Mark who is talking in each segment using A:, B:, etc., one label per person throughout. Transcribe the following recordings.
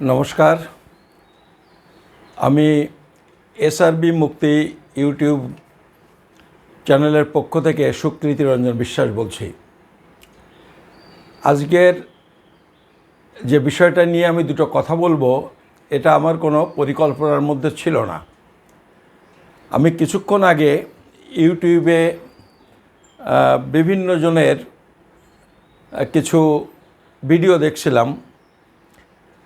A: নমস্কার। আমি এসআরবি মুক্তি ইউটিউব চ্যানেলের পক্ষ থেকে সুকৃতি রঞ্জন বিশ্বাস বলছি। আজকের যে বিষয়টা নিয়ে আমি দুটো কথা বলব, এটা আমার কোনো পরিকল্পনার মধ্যে ছিল না। আমি কিছুক্ষণ আগে ইউটিউবে বিভিন্ন জনের কিছু ভিডিও দেখছিলাম।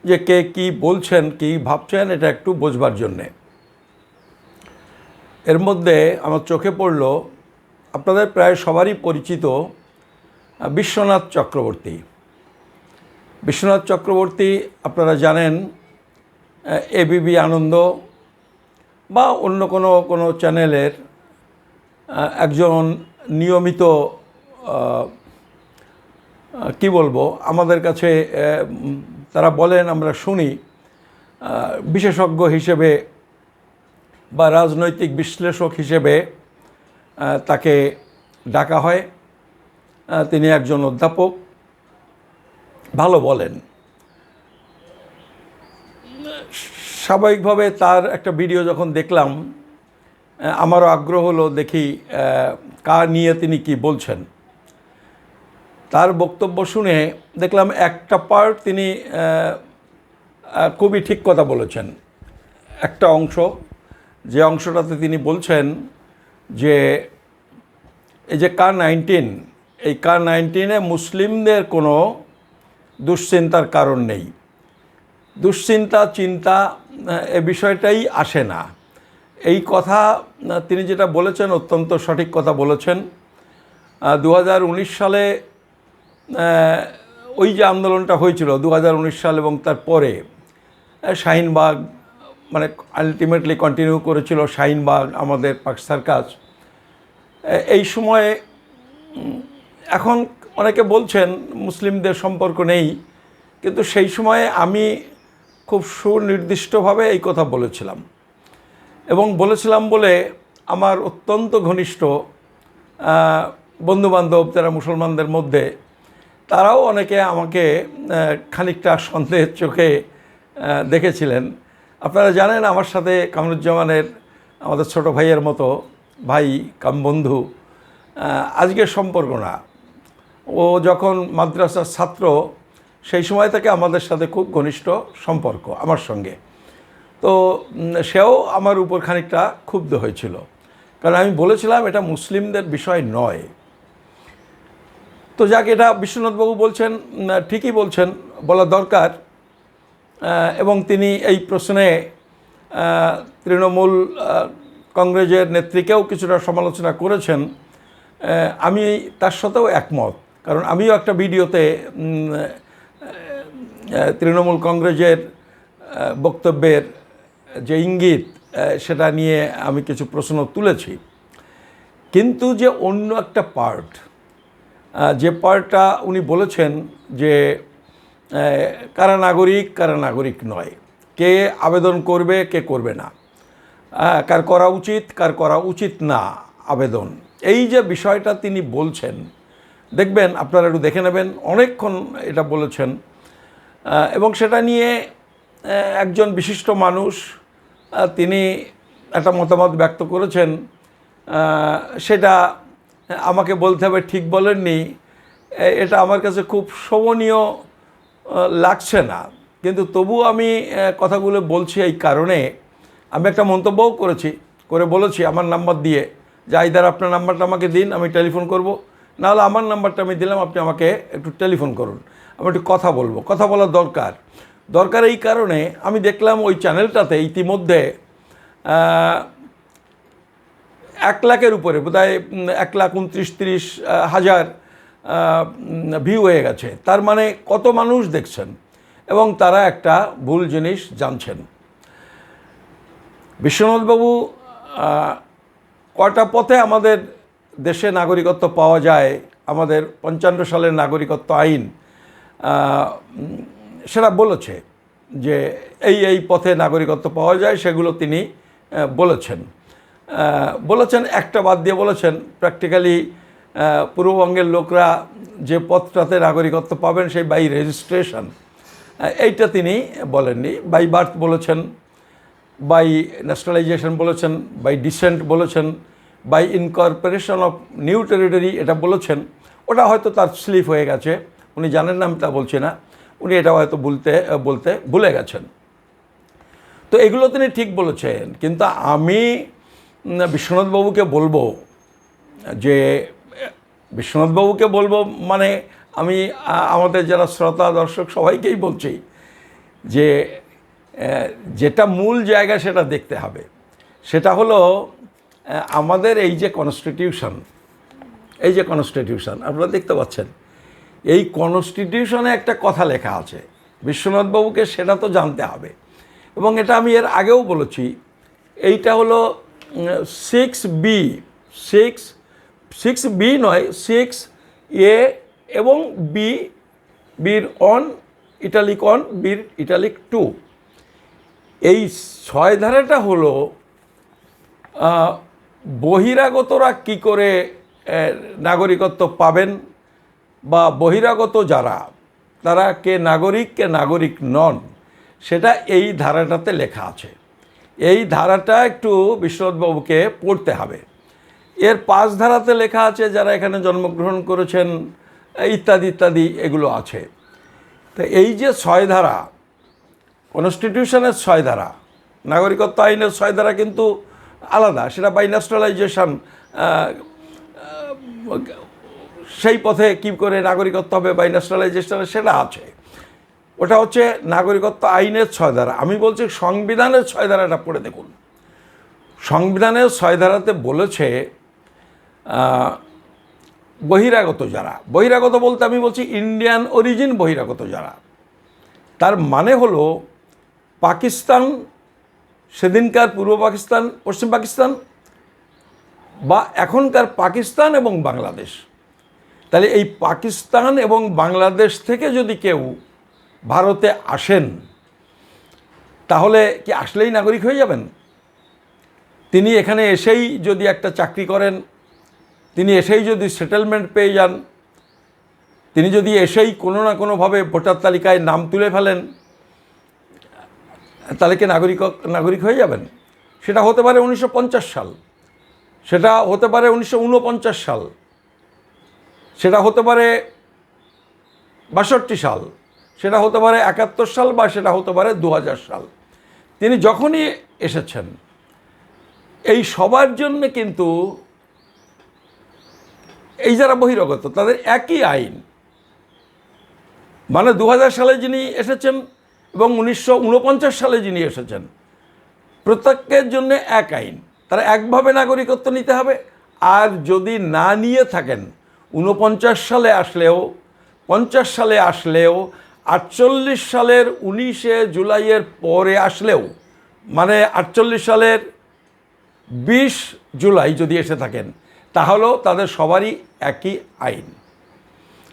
A: যে কে কি বলছেন, কি ভাবছেন, এটা একটু বোঝবার জন্যে। এর মধ্যে আমার চোখে পড়ল, আপনাদের প্রায় সবারই পরিচিত বিশ্বনাথ চক্রবর্তী। বিশ্বনাথ চক্রবর্তী, আপনারা জানেন এবিবি আনন্দ বা অন্য কোনো কোনো চ্যানেলের একজন নিয়মিত কি বলব, আমাদের কাছে তারা বলেন, আমরা শুনি বিশেষজ্ঞ হিসেবে বা রাজনৈতিক বিশ্লেষক হিসেবে তাকে ডাকা হয়। তিনি একজন অধ্যাপক। ভালো বলেন। স্বাভাবিকভাবে তার একটা ভিডিও যখন দেখলাম আমারও আগ্রহ হলো দেখি কার নিয়ে তিনি কি বলছেন। তার বক্তব্য শুনে দেখলাম একটা পার্ট তিনি খুবই ঠিক কথা বলেছেন। একটা অংশ, যে অংশটাতে তিনি বলছেন যে, এই যে কার নাইনটিন এই কার নাইনটিনে মুসলিমদের কোনো দুশ্চিন্তার কারণ নেই। দুশ্চিন্তা, চিন্তা এ বিষয়টাই আসে না। এই কথা, তিনি যেটা বলেছেন, অত্যন্ত সঠিক কথা বলেছেন। দু হাজার উনিশ সালে ওই যে আন্দোলনটা হয়েছিল দু হাজার উনিশ সাল এবং তারপরে আহ, শাহিনবাগ মানে আলটিমেটলি কন্টিনিউ করেছিল শাহিনবাগ আমাদের পাক এ- এই সময়ে এখন অনেকে বলছেন মুসলিমদের সম্পর্ক নেই কিন্তু সেই সময়ে আমি খুব সুনির্দিষ্টভাবে এই কথা বলেছিলাম। এবং বলেছিলাম বলে আমার অত্যন্ত ঘনিষ্ঠ বন্ধুবান্ধব যারা মুসলমানদের মধ্যে তারাও অনেকে আমাকে খানিকটা সন্দেহের চোখে দেখেছিলেন। আপনারা জানেন আমার সাথে কামরুজ্জামানের আমাদের ছোট ভাইয়ের মতো ভাই কাম বন্ধু আহ, আজকের সম্পর্ক না। ও যখন মাদ্রাসার ছাত্র সেই সময় থেকে আমাদের সাথে খুব ঘনিষ্ঠ সম্পর্ক আমার সঙ্গে। তো সেও আমার উপর খানিকটা ক্ষুব্ধ হয়েছিল। কারণ আমি বলেছিলাম এটা মুসলিমদের বিষয় নয়। তো যাক, এটা বিশ্বনাথবাবু বলছেন ঠিকই বলছেন, বলা দরকার। এবং তিনি এই প্রশ্নে তৃণমূল কংগ্রেসের নেত্রীকেও কিছুটা সমালোচনা করেছেন। আমি তার সাথেও একমত, কারণ আমিও একটা ভিডিওতে তৃণমূল কংগ্রেসের বক্তব্যের যে ইঙ্গিত সেটা নিয়ে আমি কিছু প্রশ্ন তুলেছি। কিন্তু যে অন্য একটা পার্ট যে পার্টটা উনি বলেছেন যে কারা নাগরিক কারা নাগরিক নয়। কে আবেদন করবে, কে করবে না। কার করা উচিত, কার করা উচিত না আবেদন। এই যে বিষয়টা তিনি বলছেন, দেখবেন আপনারা একটু দেখে নেবেন, অনেকক্ষণ এটা বলেছেন। এবং সেটা নিয়ে একজন বিশিষ্ট মানুষ তিনি একটা মতামত ব্যক্ত করেছেন। সেটা আমাকে বলতে হবে, ঠিক বলেননি। এটা আমার কাছে খুব শোভনীয় লাগছে না। কিন্তু তবু আমি কথাগুলো বলছি এই কারণে। আমি একটা মন্তব্যও করেছি, করে বলেছি আমার নাম্বার দিয়ে যে, আইদার, আপনার নাম্বারটা আমাকে দিন, আমি টেলিফোন করব। নাহলে আমার নাম্বারটা আমি দিলাম, আপনি আমাকে একটু টেলিফোন করুন। আমি একটু কথা বলব। কথা বলার দরকার। দরকার এই কারণে আমি দেখলাম ওই চ্যানেলটাতে ইতিমধ্যে এক লাখের উপরে বোধহয় উম, এক লাখ উনত্রিশ তিরিশ হাজার ভিউ হয়ে গেছে। তার মানে কত মানুষ দেখছেন? এবং তারা একটা ভুল জিনিস জানছেন। বিশ্বনাথবাবু কয়টা পথে আমাদের দেশে নাগরিকত্ব পাওয়া যায় আমাদের পঞ্চান্ন সালের নাগরিকত্ব আইন সেটা বলেছে যে এই এই পথে নাগরিকত্ব পাওয়া যায় সেগুলো তিনি বলেছেন। বলেছেন, একটা বাদ দিয়ে বলেছেন প্র্যাকটিক্যালি পূর্ববঙ্গের লোকরা যে পথটাতে নাগরিকত্ব পাবেন সেই বাই রেজিস্ট্রেশন এইটা তিনি বলেননি। বাই বার্থ বলেছেন বাই ন্যাশনালাইজেশন বলেছেন বাই ডিসেন্ট বলেছেন by incorporation of new territory এটা বলেছেন। ওটা হয়তো তার স্লিপ হয়ে গেছে, উনি জানেন না, আমি তা বলছি না। উনি এটা হয়তো বলতে বলতে ভুলে গেছেন। তো এগুলো তিনি ঠিক বলেছেন, কিন্তু আমি বিশ্বনাথবাবুকে বলব যে, বিশ্বনাথবাবুকে বলব মানে আমি আমাদের যারা শ্রোতা, দর্শক সবাইকেই বলছি যে যেটা মূল জায়গা সেটা দেখতে হবে। সেটা হলো আমাদের এই যে কনস্টিটিউশন এই যে কনস্টিটিউশন আপনারা দেখতে পাচ্ছেন, এই কনস্টিটিউশনে একটা কথা লেখা আছে, বিশ্বনাথবাবুকে সেটা তো জানতে হবে। এবং এটা আমি এর আগেও বলেছি, এইটা হলো six B six six B নয় সিক্স এ এবং বি বির অন ইটালিক অন বির ইটালিক টু এই ছয় ধারাটা হলো বহিরাগতরা কি করে নাগরিকত্ব পাবেন বা বহিরাগত যারা, তারা কে নাগরিক কে নাগরিক নন, সেটা এই ধারাটাতে লেখা আছে। এই ধারাটা একটু বিশ্বনাথবাবুকে পড়তে হবে। এর পাঁচ ধারাতে লেখা আছে, যারা এখানে জন্মগ্রহণ করেছেন, ইত্যাদি ইত্যাদি, এগুলো আছে। তো এই যে ছয় ধারা কনস্টিটিউশনের ছয় ধারা, নাগরিকত্ব আইনের ছয় ধারা কিন্তু আলাদা, সেটা বাই ন্যাশনালাইজেশন সেই পথে কী করে নাগরিকত্ব হবে বাই ন্যাশনালাইজেশন সেটা আছে। ওটা হচ্ছে নাগরিকত্ব আইনের ছয় ধারা। আমি বলছি সংবিধানের ছয় ধারাটা পড়ে দেখুন। সংবিধানের ছয় ধারাতে বলেছে বহিরাগত যারা, বহিরাগত বলতে আমি বলছি ইন্ডিয়ান অরিজিন বহিরাগত যারা, তার মানে হলো পাকিস্তান, সেদিনকার পূর্ব পাকিস্তান, পশ্চিম পাকিস্তান বা এখনকার পাকিস্তান এবং বাংলাদেশ। তাহলে এই পাকিস্তান এবং বাংলাদেশ থেকে যদি কেউ ভারতে আসেন, তাহলে কি আসলেই নাগরিক হয়ে যাবেন? তিনি এখানে এসেই যদি একটা চাকরি করেন, তিনি এসেই যদি সেটেলমেন্ট পেয়ে যান, তিনি যদি এসেই কোনো না কোনোভাবে ভোটার তালিকায় নাম তুলে ফেলেন, তাহলে কি নাগরিক নাগরিক হয়ে যাবেন? সেটা হতে পারে উনিশশো পঞ্চাশ সাল, সেটা হতে পারে উনিশশো ঊনপঞ্চাশ সাল, সেটা হতে পারে বাষট্টি সাল সেটা হতে পারে একাত্তর সাল বা সেটা হতে পারে দু হাজার সাল। তিনি যখনই এসেছেন, এই সবার জন্য কিন্তু এই যারা বহিরাগত, তাদের একই আইন। মানে দু হাজার সালে যিনি এসেছেন এবং উনিশশো ঊনপঞ্চাশ সালে যিনি এসেছেন, প্রত্যেকের জন্য এক আইন। তারা একভাবে নাগরিকত্ব নিতে হবে। আর যদি না নিয়ে থাকেন ঊনপঞ্চাশ সালে আসলেও, পঞ্চাশ সালে আসলেও আটচল্লিশ সালের উনিশে জুলাইয়ের পরে আসলেও মানে আটচল্লিশ সালের বিশ জুলাই যদি এসে থাকেন, তাহলেও তাদের সবারই একই আইন।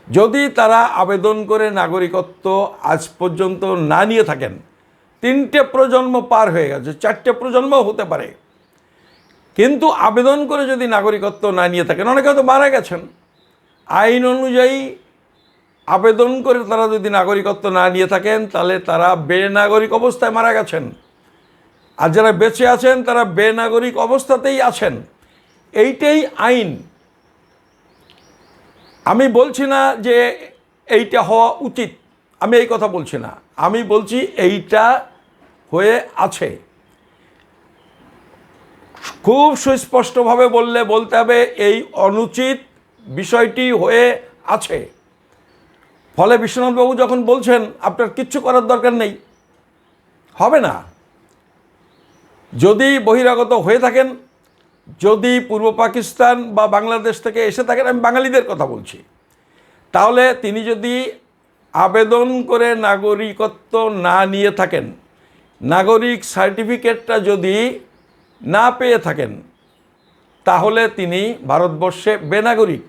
A: যদি তারা আবেদন করে নাগরিকত্ব আজ পর্যন্ত না নিয়ে থাকেন, তিনটে প্রজন্ম পার হয়ে গেছে, চারটে প্রজন্মও হতে পারে। কিন্তু আবেদন করে যদি নাগরিকত্ব না নিয়ে থাকেন, অনেকে হয়তো মারা গেছেন। আইন অনুযায়ী আবেদন করে তারা যদি নাগরিকত্ব না নিয়ে থাকেন, তাহলে তারা বেনাগরিক অবস্থায় মারা গেছেন। আর যারা বেঁচে আছেন, তারা বেনাগরিক অবস্থাতেই আছেন। এইটাই আইন। আমি বলছি না যে এইটা হওয়া উচিত। আমি এই কথা বলছি না। আমি বলছি এইটা হয়ে আছে। খুব সুস্পষ্টভাবে বললে বলতে হবে, এই অনুচিত বিষয়টি হয়ে আছে। ফলে বিশ্বনাথবাবু যখন বলছেন, আপনার কিচ্ছু করার দরকার নেই, হবে না। যদি বহিরাগত হয়ে থাকেন, যদি পূর্ব পাকিস্তান বা বাংলাদেশ থেকে এসে থাকেন, আমি বাঙালিদের কথা বলছি। তাহলে তিনি যদি আবেদন করে নাগরিকত্ব না নিয়ে থাকেন, নাগরিক সার্টিফিকেটটা যদি না পেয়ে থাকেন, তাহলে তিনি ভারতবর্ষে বেনাগরিক।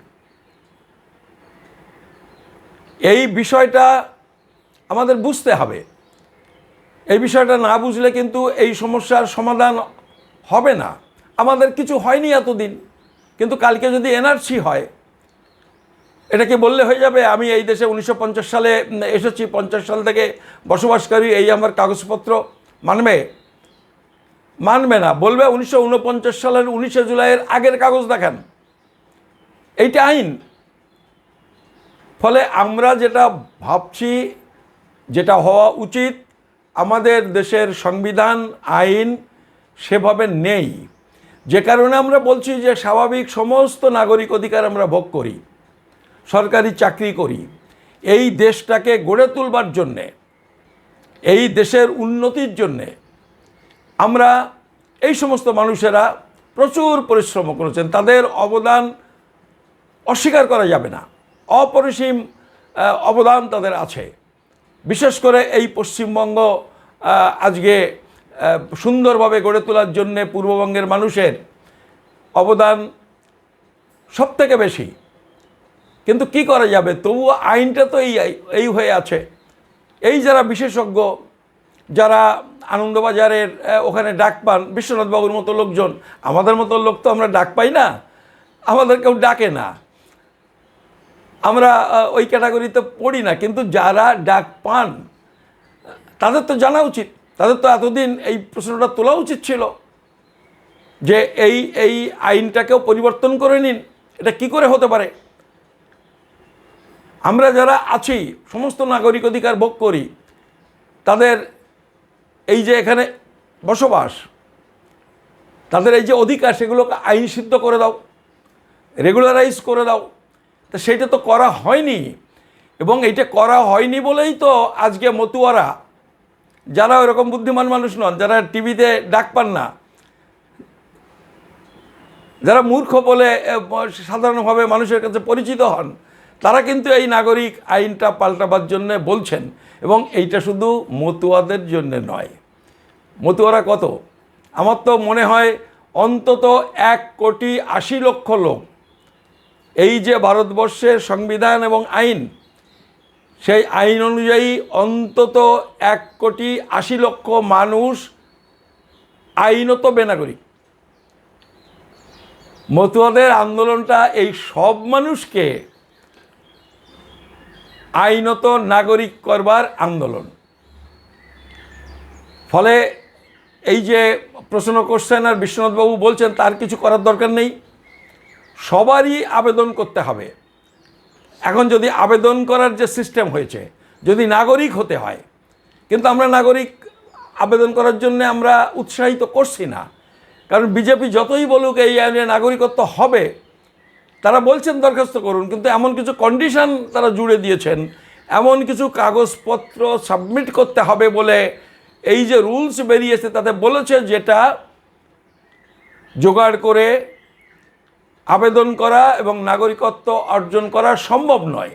A: এই বিষয়টা আমাদের বুঝতে হবে। এই বিষয়টা না বুঝলে কিন্তু এই সমস্যার সমাধান হবে না। আমাদের কিছু হয়নি এতদিন, কিন্তু কালকে যদি এনআরসি হয় এটা কি বললে হয়ে যাবে, আমি এই দেশে উনিশশো পঞ্চাশ সালে এসেছি, পঞ্চাশ সাল থেকে বসবাসকারী এই আমার কাগজপত্র মানবে? মানবে না, বলবে উনিশশো ঊনপঞ্চাশ সালের উনিশে জুলাইয়ের আগের কাগজ দেখান। এইটা আইন। ফলে আমরা যেটা ভাবছি, যেটা হওয়া উচিত, আমাদের দেশের সংবিধান, আইন সেভাবে নেই। যে কারণে আমরা বলছি যে স্বাভাবিক সমস্ত নাগরিক অধিকার আমরা ভোগ করি, সরকারি চাকরি করি। এই দেশটাকে গড়ে তুলবার জন্যে, এই দেশের উন্নতির জন্যে আমরা এই সমস্ত মানুষেরা প্রচুর পরিশ্রম করেছেন। তাদের অবদান অস্বীকার করা যাবে না। অপরিসীম অবদান তাদের আছে। বিশেষ করে এই পশ্চিমবঙ্গ আজকে সুন্দরভাবে গড়ে তোলার জন্যে পূর্ববঙ্গের মানুষের অবদান সব থেকে বেশি। কিন্তু কি করা যাবে? তবুও আইনটা তো এই এই হয়ে আছে। এই যারা বিশেষজ্ঞ, যারা আনন্দবাজারের ওখানে ডাক পান, বিশ্বনাথবাবুর মতো লোকজন, আমাদের মতো লোক তো আমরা ডাক পাই না। আমাদের কেউ ডাকে না। আমরা ওই ক্যাটাগরিতে পড়ি না, কিন্তু যারা ডাক পান, তাদের তো জানা উচিত, তাদের তো এতদিন এই প্রশ্নটা তোলা উচিত ছিল যে এই এই আইনটাকেও পরিবর্তন করে নিন, এটা কি করে হতে পারে? আমরা যারা আছি, সমস্ত নাগরিক অধিকার ভোগ করি, তাদের এই যে এখানে বসবাস, তাদের এই যে অধিকার, সেগুলোকে আইন সিদ্ধ করে দাও, রেগুলারাইজ করে দাও তা সেইটা তো করা হয়নি। এবং এইটা করা হয়নি বলেই তো আজকে মতুয়ারা, যারা ওরকম বুদ্ধিমান মানুষ নন, যারা টিভিতে ডাক পান না, যারা মূর্খ বলে সাধারণভাবে মানুষের কাছে পরিচিত হন, তারা কিন্তু এই নাগরিক আইনটা পাল্টাবার জন্য বলছেন। এবং এইটা শুধু মতুয়াদের জন্য নয়। মতুয়ারা কত? আমার তো মনে হয় অন্তত এক কোটি আশি লক্ষ লোক এই যে ভারতবর্ষের সংবিধান এবং আইন, সেই আইন অনুযায়ী অন্তত এক কোটি আশি লক্ষ মানুষ আইনত বেনাগরিক। মতুয়াদের আন্দোলনটা এই সব মানুষকে আইনত নাগরিক করবার আন্দোলন। ফলে এই যে প্রশ্ন করছেন আর বিশ্বনাথবাবু বলছেন, তার কিছু করার দরকার নেই। সবারই আবেদন করতে হবে। এখন যদি আবেদন করার যে সিস্টেম হয়েছে, যদি নাগরিক হতে হয়, কিন্তু আমরা নাগরিক আবেদন করার জন্য আমরা উৎসাহিত করছি না, কারণ বিজেপি যতই বলুক এই আইনে নাগরিকত্ব হবে, তারা বলছেন দরখাস্ত করুন, কিন্তু এমন কিছু কন্ডিশন তারা জুড়ে দিয়েছেন, এমন কিছু কাগজপত্র সাবমিট করতে হবে বলে এই যে রুলস বেরিয়েছে তাতে বলেছে যেটা জোগাড় করে আবেদন করা এবং নাগরিকত্ব অর্জন করা সম্ভব নয়।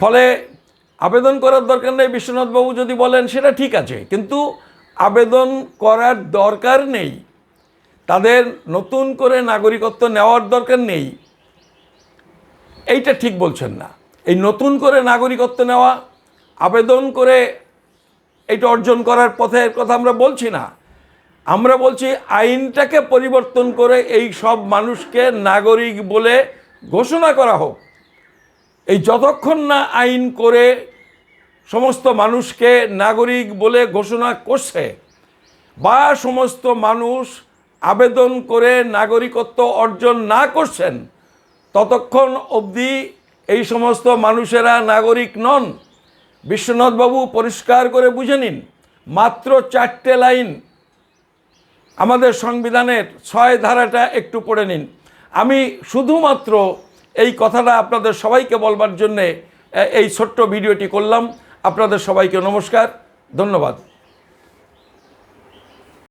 A: ফলে আবেদন করার দরকার নেই, বিশ্বনাথবাবু যদি বলেন সেটা ঠিক আছে, কিন্তু আবেদন করার দরকার নেই, তাদের নতুন করে নাগরিকত্ব নেওয়ার দরকার নেই, এইটা ঠিক বলছেন না। এই নতুন করে নাগরিকত্ব নেওয়া, আবেদন করে এইটা অর্জন করার পথের কথা আমরা বলছি না। আমরা বলছি আইনটাকে পরিবর্তন করে এই সব মানুষকে নাগরিক বলে ঘোষণা করা হোক। এই যতক্ষণ না আইন করে সমস্ত মানুষকে নাগরিক বলে ঘোষণা করছে বা সমস্ত মানুষ আবেদন করে নাগরিকত্ব অর্জন না করছেন, ততক্ষণ অবধি এই সমস্ত মানুষেরা নাগরিক নন। বিশ্বনাথবাবু পরিষ্কার করে বুঝে নিন, মাত্র চারটে লাইন আমাদের সংবিধানের ছয় ধারাটা একটু পড়ে নিন। আমি শুধুমাত্র এই কথাটা আপনাদের সবাইকে বলবার জন্যে এই ছোট্ট ভিডিওটি করলাম। আপনাদের সবাইকে নমস্কার, ধন্যবাদ।